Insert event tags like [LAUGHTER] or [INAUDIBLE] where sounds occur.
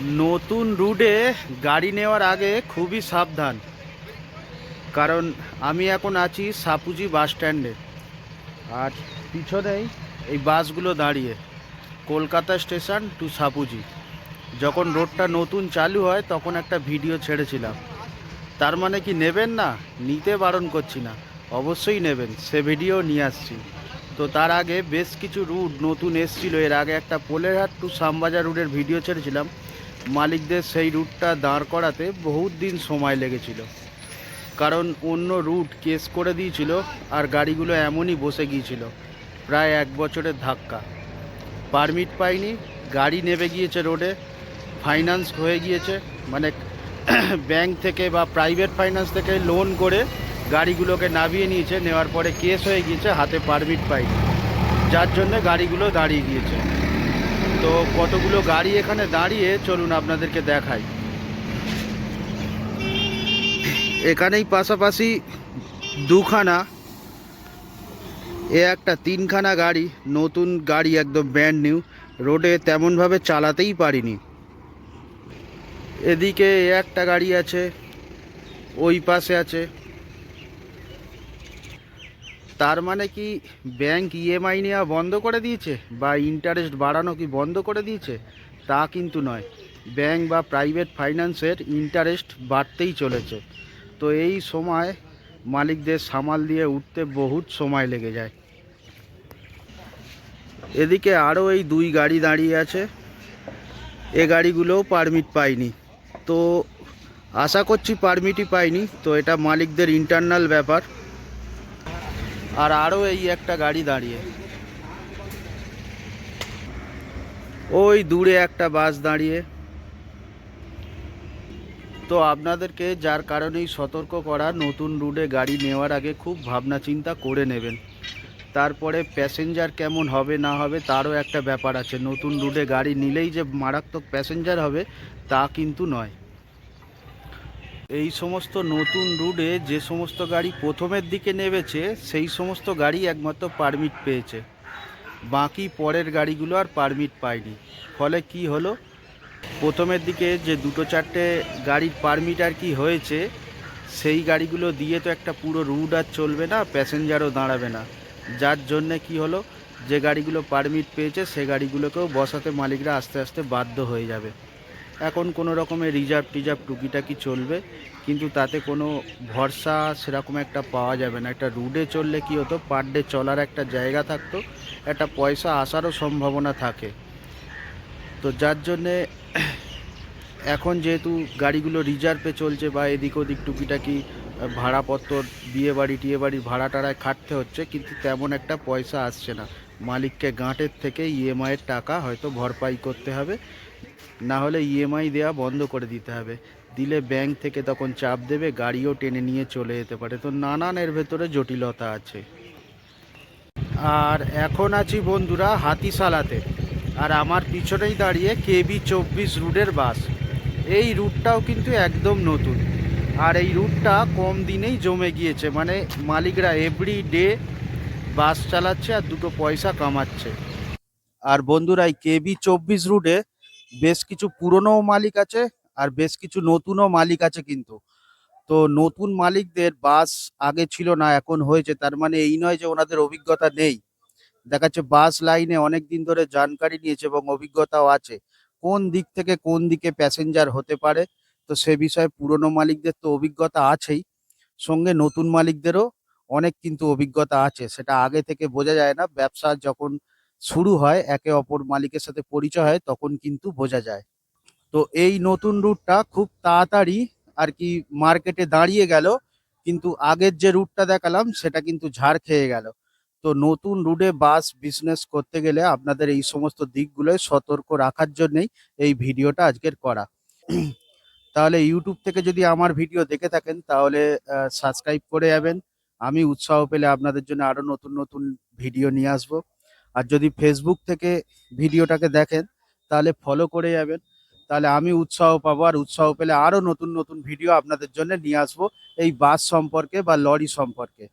নতুন রুটে গাড়ি নেওয়ার আগে খুবই সাবধান। কারণ আমি এখন আছি সাপুজি বাস স্ট্যান্ডে। আর পিছনেই এই বাসগুলো দাঁড়িয়ে, কলকাতা স্টেশন টু সাপুজি। যখন রোডটা নতুন চালু হয়, তখন একটা ভিডিও ছেড়েছিলাম। তার মানে কি নেবেন না? নিতে বারণ করছি না। অবশ্যই নেবেন, সে ভিডিও নিয়ে আসছি। তো তার আগে বেশ কিছু রুট নতুন এসছিল। এর আগে একটা পোলেরহাট টু শ্যামবাজার রুটের ভিডিও ছেড়েছিলাম। মালিকদের সেই রুটটা দাঁড় করাতে বহুত দিন সময় লেগেছিল। কারণ অন্য রুট কেস করে দিয়েছিল আর গাড়িগুলো এমনই বসে গিয়েছিল। প্রায় এক বছরের ধাক্কা। পারমিট পাইনি, গাড়ি নেবে গিয়েছে রোডে, ফাইন্যান্স হয়ে গিয়েছে মানে [CLEARS THROAT] ব্যাংক থেকে বা প্রাইভেট ফাইন্যান্স থেকে লোন করে গাড়িগুলোকে নামিয়ে নিয়েছে, নেওয়ার পরে কেস হয়ে গিয়েছে, হাতে পারমিট পাইনি। যার জন্য গাড়িগুলো দাঁড়িয়ে গিয়েছে। তো কতগুলো গাড়ি এখানে দাঁড়িয়ে? চলুন আপনাদেরকে দেখাই। এখানেই পাশাপাশি দুখানা, এ একটা তিনখানা গাড়ি, নতুন গাড়ি একদম ব্র্যান্ড নিউ রোডে তেমনভাবে চালাতেই পারিনি। এদিকে একটা গাড়ি আছে, ওই পাশে আছে। তার মানে কি ব্যাংক ইএমআই নেওয়া বন্ধ করে দিয়েছে? বা ইন্টারেস্ট বাড়ানো কি বন্ধ করে দিয়েছে? তা কিন্তু নয়। ব্যাংক বা প্রাইভেট ফাইন্যান্সের ইন্টারেস্ট বাড়তেই চলেছে। তো এই সময় মালিকদের সামাল দিয়ে উঠতে বহুত সময় লেগে যায়। এদিকে আরও এই দুই গাড়ি দাঁড়িয়ে আছে। এ গাড়িগুলোও পারমিট পায়নি। তো আশা করছি পারমিটই পাইনি তো এটা মালিকদের ইন্টারনাল ব্যাপার। আর আরও এই একটা গাড়ি দাঁড়িয়ে। ওই দূরে একটা বাস দাঁড়িয়ে। তো আপনাদেরকে যার কারণেই সতর্ক করা, নতুন রুটে গাড়ি নেওয়ার আগে খুব ভাবনা চিন্তা করে নেবেন। তারপরে প্যাসেঞ্জার কেমন হবে, না হবে, তারও একটা ব্যাপার আছে। নতুন রুটে গাড়ি নিলেই যে মারাত্মক প্যাসেঞ্জার হবে, তা কিন্তু নয়। এই সমস্ত নতুন রুটে যে সমস্ত গাড়ি প্রথমের দিকে নেমেছে, সেই সমস্ত গাড়ি একমাত্র পারমিট পেয়েছে। বাকি পরের গাড়িগুলো আর পারমিট পায়নি। ফলে কি হলো? প্রথমের দিকে যে দুটো চারটে গাড়ির পারমিট আর কি হয়েছে, সেই গাড়িগুলো দিয়ে তো একটা পুরো রুট আর চলবে না প্যাসেঞ্জারও দাঁড়াবে না। যার জন্যে কি হলো? যে গাড়িগুলো পারমিট পেয়েছে, সে গাড়িগুলোকেও বসাতে মালিকরা আস্তে আস্তে বাধ্য হয়ে যাবে। এখন কোনো রকমের রিজার্ভ টিজার্ভ টুকিটাকি চলবে, কিন্তু তাতে কোনো ভরসা সেরকম একটা পাওয়া যাবে না। একটা রুডে চললে কি হতো পার ডে চলার একটা জায়গা থাকতো, একটা পয়সা আসারও সম্ভাবনা থাকে। তো যার জন্যে এখন যেহেতু গাড়িগুলো রিজার্ভে চলছে বা এদিক ওদিক টুকিটাকি ভাড়াপত্র বিয়ে বাড়ি টিয়ে বাড়ি ভাড়া টাড়ায় খাটতে হচ্ছে, কিন্তু তেমন একটা পয়সা আসছে না। মালিককে গাঁটের থেকে ইএমআইয়ের টাকা হয়তো ভরপাই করতে হবে। না হলে ইএমআই দেওয়া বন্ধ করে দিতে হবে। দিলে ব্যাংক থেকে তখন চাপ দেবে, গাড়িও টেনে নিয়ে চলে যেতে পারে। তো নানান এর ভেতরে জটিলতা আছে। আর এখন আছি বন্ধুরা হাতিশালাতে। আর আমার পিছনেই দাঁড়িয়ে কেবি চব্বিশ রুটের বাস। এই রুটটাও কিন্তু একদম নতুন। আর এই রুটটা কম দিনেই জমে গিয়েছে। মানে মালিকরা এভরি ডে বাস চালাচ্ছে আর দুটো পয়সা কামাচ্ছে। আর বন্ধুরা এই কেবি চব্বিশ রুটে বেশ কিছু পুরনো মালিক আছে আর বেশ কিছু নতুনও মালিক আছে কিন্তু। তো নতুন মালিকদের বাস আগে ছিল না, এখন হয়েছে। তার মানে এই নয় যে ওনাদের অভিজ্ঞতা নেই। দেখা যাচ্ছে বাস লাইনে অনেক দিন ধরে জানকারি নিয়েছে এবং অভিজ্ঞতাও আছে। কোন দিক থেকে কোন দিকে প্যাসেঞ্জার হতে পারে, তো সে বিষয়ে পুরনো মালিকদের তো অভিজ্ঞতা আছেই। সঙ্গে নতুন মালিকদেরও অনেক কিন্তু অভিজ্ঞতা আছে। সেটা আগে থেকে বোঝা যায় না। ব্যবসা যখন শুরু হয়, একে অপর মালিকের সাথে পরিচয় হয়, তখন কিন্তু বোঝা যায়। তো এই নতুন রুটটা খুব তাড়াতাড়ি আর কি মার্কেটে দাঁড়িয়ে গেল, কিন্তু আগের যে রুটটা দেখালাম, সেটা কিন্তু ঝাড় খেয়ে গেল। তো নতুন রুটে বাস বিজনেস করতে গেলে আপনাদের এই সমস্ত দিকগুলোয় সতর্ক রাখার জন্যই এই ভিডিওটা আজকের করা। তাহলে ইউটিউব থেকে যদি আমার ভিডিও দেখে থাকেন, তাহলে সাবস্ক্রাইব করে যাবেন। আমি উৎসাহ পেলে আপনাদের জন্য আরও নতুন নতুন ভিডিও নিয়ে আসব। আর যদি ফেসবুক থেকে ভিডিওটাকে দেখেন, তাহলে ফলো করে যাবেন। তাহলে আমি উৎসাহ পাবো আর উৎসাহ পেলে আরও নতুন নতুন ভিডিও আপনাদের জন্য নিয়ে আসব এই বাস সম্পর্কে বা লরি সম্পর্কে।